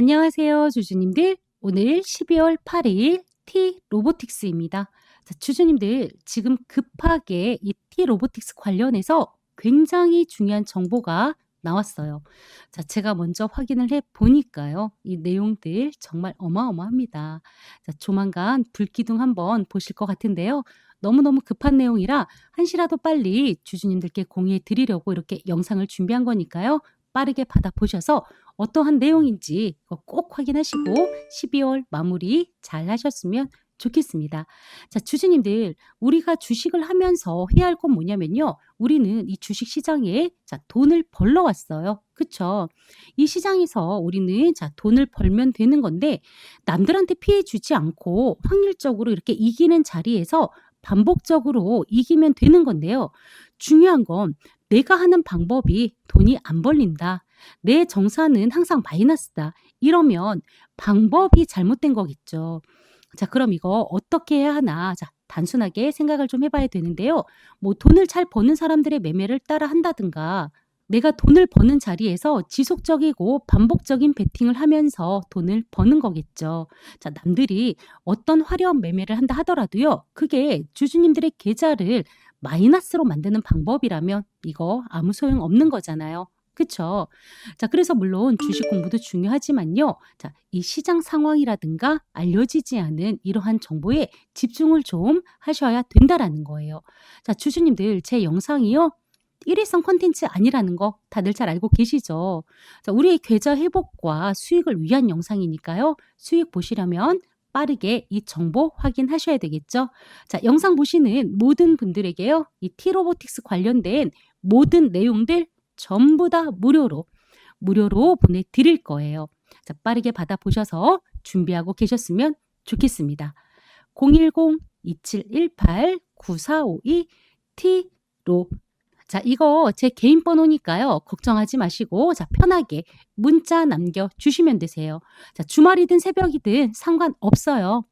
안녕하세요, 주주님들. 오늘 12월 8일 T 로보틱스입니다. 자, 주주님들, 지금 급하게 이 T 로보틱스 관련해서 굉장히 중요한 정보가 나왔어요. 자, 제가 먼저 확인을 해 보니까요. 이 내용들 정말 어마어마합니다. 자, 조만간 불기둥 한번 보실 것 같은데요. 너무너무 급한 내용이라 한시라도 빨리 주주님들께 공유해 드리려고 이렇게 영상을 준비한 거니까요. 빠르게 받아보셔서 어떠한 내용인지 꼭 확인하시고 12월 마무리 잘 하셨으면 좋겠습니다. 자, 주주님들, 우리가 주식을 하면서 해야 할 건 뭐냐면요. 우리는 이 주식 시장에 자, 돈을 벌러 왔어요. 그쵸? 이 시장에서 우리는 자, 돈을 벌면 되는 건데, 남들한테 피해 주지 않고 확률적으로 이렇게 이기는 자리에서 반복적으로 이기면 되는 건데요. 중요한 건 내가 하는 방법이 돈이 안 벌린다. 내 정산은 항상 마이너스다. 이러면 방법이 잘못된 거겠죠. 자, 그럼 이거 어떻게 해야 하나? 자, 단순하게 생각을 좀 해봐야 되는데요. 뭐 돈을 잘 버는 사람들의 매매를 따라 한다든가, 내가 돈을 버는 자리에서 지속적이고 반복적인 베팅을 하면서 돈을 버는 거겠죠. 자, 남들이 어떤 화려한 매매를 한다 하더라도요. 그게 주주님들의 계좌를 마이너스로 만드는 방법이라면 이거 아무 소용 없는 거잖아요. 그쵸? 자, 그래서 물론 주식 공부도 중요하지만요. 자, 이 시장 상황이라든가 알려지지 않은 이러한 정보에 집중을 좀 하셔야 된다라는 거예요. 자, 주주님들 제 영상이요. 일회성 컨텐츠 아니라는 거 다들 잘 알고 계시죠? 자, 우리의 계좌 회복과 수익을 위한 영상이니까요. 수익 보시려면 빠르게 이 정보 확인하셔야 되겠죠? 자, 영상 보시는 모든 분들에게요. 이 T로보틱스 관련된 모든 내용들 전부 다 무료로 무료로 보내 드릴 거예요. 자, 빠르게 받아 보셔서 준비하고 계셨으면 좋겠습니다. 010-2718-9452-T로 자, 이거 제 개인 번호니까요. 걱정하지 마시고, 자, 편하게 문자 남겨주시면 되세요. 자, 주말이든 새벽이든 상관없어요.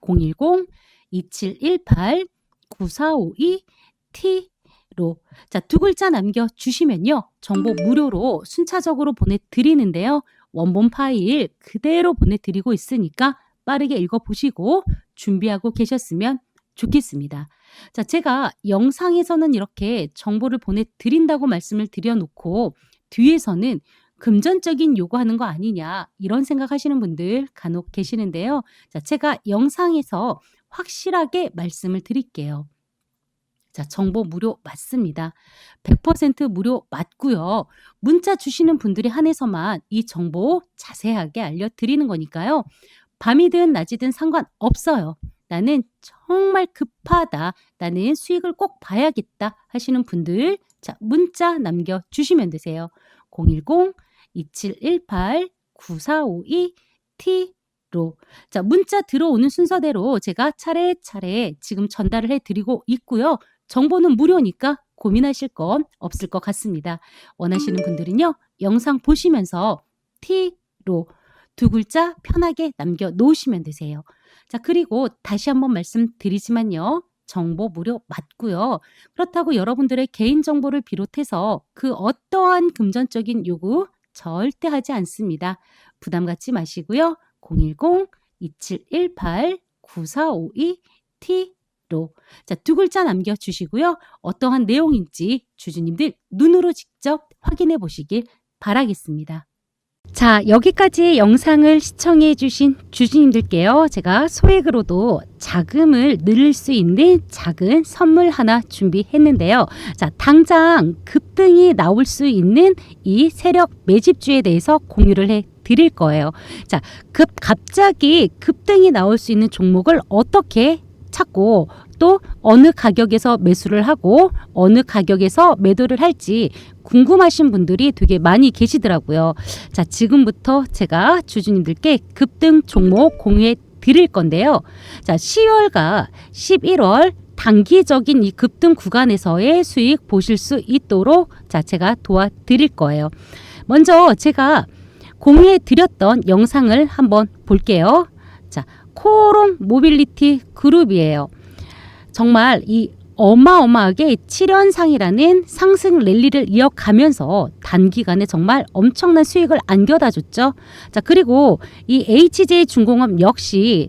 010-2718-9452-T 로. 자, 두 글자 남겨주시면요. 정보 무료로 순차적으로 보내드리는데요. 원본 파일 그대로 보내드리고 있으니까 빠르게 읽어보시고 준비하고 계셨으면 좋겠습니다. 자, 제가 영상에서는 이렇게 정보를 보내드린다고 말씀을 드려놓고 뒤에서는 금전적인 요구하는 거 아니냐 이런 생각하시는 분들 간혹 계시는데요. 자, 제가 영상에서 확실하게 말씀을 드릴게요. 자, 정보 무료 맞습니다. 100% 무료 맞고요. 문자 주시는 분들이 한해서만 이 정보 자세하게 알려드리는 거니까요. 밤이든 낮이든 상관없어요. 나는 정말 급하다. 나는 수익을 꼭 봐야겠다 하시는 분들 자, 문자 남겨 주시면 되세요. 010-2718-9452 T로 자, 문자 들어오는 순서대로 제가 차례차례 지금 전달을 해 드리고 있고요. 정보는 무료니까 고민하실 건 없을 것 같습니다. 원하시는 분들은요. 영상 보시면서 T로 두 글자 편하게 남겨 놓으시면 되세요. 자, 그리고 다시 한번 말씀드리지만요. 정보 무료 맞고요. 그렇다고 여러분들의 개인정보를 비롯해서 그 어떠한 금전적인 요구 절대 하지 않습니다. 부담 갖지 마시고요. 010-2718-9452 로. 자, 두 글자 남겨주시고요. 어떠한 내용인지 주주님들 눈으로 직접 확인해 보시길 바라겠습니다. 자, 여기까지 영상을 시청해 주신 주주님들께요. 제가 소액으로도 자금을 늘릴 수 있는 작은 선물 하나 준비했는데요. 자, 당장 급등이 나올 수 있는 이 세력 매집주에 대해서 공유를 해 드릴 거예요. 자, 급 갑자기 급등이 나올 수 있는 종목을 어떻게 찾고 또 어느 가격에서 매수를 하고 어느 가격에서 매도를 할지 궁금하신 분들이 되게 많이 계시더라고요. 자, 지금부터 제가 주주님들께 급등 종목 공유해 드릴 건데요. 자, 10월과 11월 단기적인 이 급등 구간에서의 수익 보실 수 있도록 자, 제가 도와드릴 거예요. 먼저 제가 공유해 드렸던 영상을 한번 볼게요. 자, 코롱 모빌리티 그룹이에요. 정말 이 어마어마하게 7연상이라는 상승 랠리를 이어가면서 단기간에 정말 엄청난 수익을 안겨다 줬죠. 자, 그리고 이 HJ 중공업 역시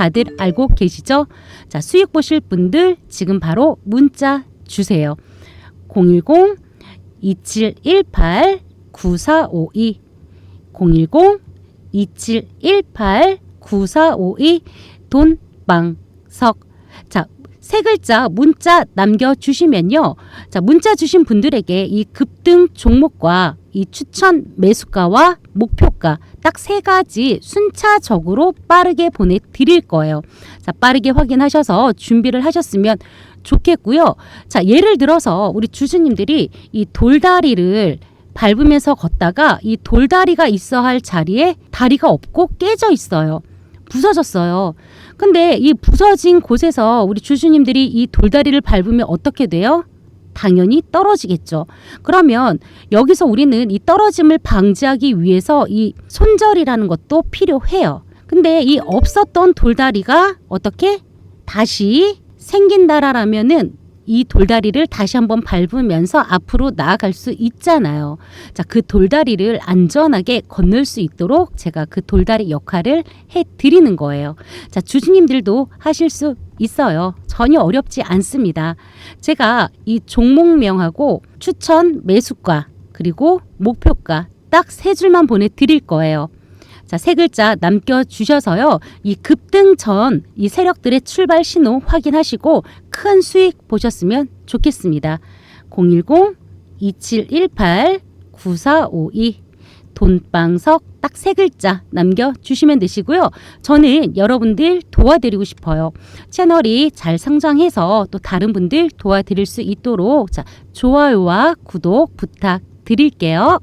다들 알고 계시죠? 자, 수익 보실 분들 지금 바로 문자 주세요. 010 2718 9452 010 2718 9452 돈방석 자, 세 글자 문자 남겨 주시면요. 자, 문자 주신 분들에게 이 급등 종목과 이 추천 매수가와 목표가 딱 세 가지 순차적으로 빠르게 보내 드릴 거예요. 자, 빠르게 확인하셔서 준비를 하셨으면 좋겠고요. 자, 예를 들어서 우리 주주님들이 이 돌다리를 밟으면서 걷다가 이 돌다리가 있어 할 자리에 다리가 없고 깨져 있어요. 부서졌어요. 근데 이 부서진 곳에서 우리 주주님들이 이 돌다리를 밟으면 어떻게 돼요? 당연히 떨어지겠죠. 그러면 여기서 우리는 이 떨어짐을 방지하기 위해서 이 손절이라는 것도 필요해요. 근데 이 없었던 돌다리가 어떻게 다시 생긴다라면은 이 돌다리를 다시 한번 밟으면서 앞으로 나아갈 수 있잖아요. 자, 그 돌다리를 안전하게 건널 수 있도록 제가 그 돌다리 역할을 해 드리는 거예요. 자, 주주님들도 하실 수 있어요. 전혀 어렵지 않습니다. 제가 이 종목명하고 추천 매수가 그리고 목표가 딱 세 줄만 보내 드릴 거예요. 자, 세 글자 남겨 주셔서요. 이 급등 전 이 세력들의 출발 신호 확인하시고 큰 수익 보셨으면 좋겠습니다. 010 2718 9452 돈방석 딱 세 글자 남겨 주시면 되시고요. 저는 여러분들 도와드리고 싶어요. 채널이 잘 성장해서 또 다른 분들 도와드릴 수 있도록 자, 좋아요와 구독 부탁드릴게요.